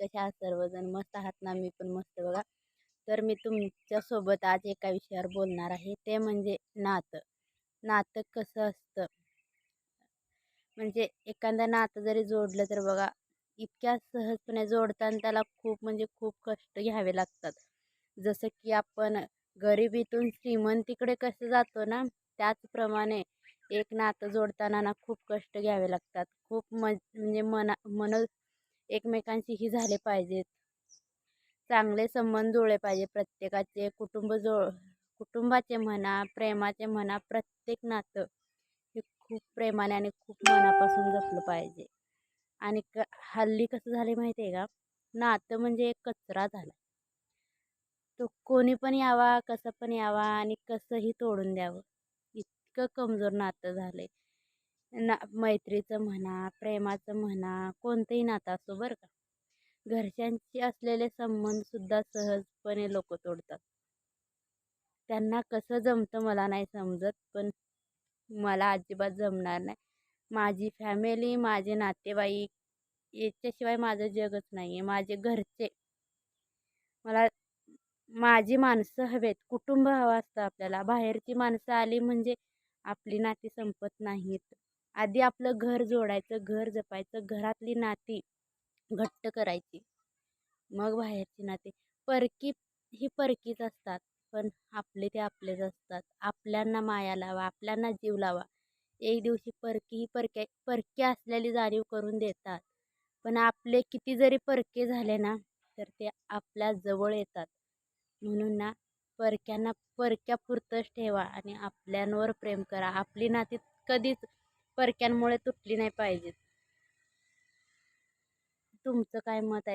कशा आहात सर्वजण? मस्त आहात ना? मी पण मस्त बघा. तर मी तुमच्यासोबत आज एका विषयावर बोलणार आहे. ते म्हणजे नातं. नातं कसं असतं? म्हणजे एखादं नातं जरी जोडलं तर बघा इतक्या सहजपणे जोडताना त्याला खूप म्हणजे खूप कष्ट घ्यावे लागतात. जसं की आपण गरिबीतून श्रीमंतीकडे कसं जातो ना त्याचप्रमाणे एक नातं जोडताना ना खूप कष्ट घ्यावे लागतात. खूप म म्हणजे मना मन एकमेकांशीही झाले पाहिजेत. चांगले संबंध जुळले पाहिजे प्रत्येकाचे कुटुंब जोड कुटुंबाचे म्हणा प्रेमाचे म्हणा प्रत्येक नातं हे खूप प्रेमाने आणि खूप मनापासून जपलं पाहिजे. आणि क हल्ली कसं झाले माहिती आहे का? नातं म्हणजे एक कचरा झाला. तो कोणी पण यावा कसं पण यावा आणि कसंही तोडून द्यावं. इतकं कमजोर नातं झालं आहे ना मैत्रीचं म्हणा प्रेमाचं म्हणा कोणतंही नातं असो बरं का. घरच्यांशी असलेले संबंधसुद्धा सहजपणे लोक तोडतात. त्यांना कसं जमतं मला नाही समजत पण मला अजिबात जमणार नाही. माझी फॅमिली माझे नातेवाईक याच्याशिवाय माझं जगच नाही आहे माझे घरचे. मला माझी माणसं हवेत कुटुंब हवं असतं आपल्याला. बाहेरची माणसं आली म्हणजे आपली नाती संपत नाहीत. आधी आपलं घर जोडायचं घर जपायचं घरातली नाती घट्ट करायची. मग बाहेरची नाती. परकी ही परकीच असतात पण आपले ते आपलेच असतात. आपल्यांना माया लावा आपल्यांना जीव लावा. एक दिवशी परकी ही परक्या परकी असलेली जाणीव करून देतात. पण आपले किती जरी परके झाले ना तर ते आपल्या जवळ येतात. म्हणून ना परक्यांना परक्यापुरतंच ठेवा आणि आपल्यांवर प्रेम करा. आपली नाती कधीच परक्यांमुळे तुटली नाही पाहिजेत. तुमचं काय मत आहे?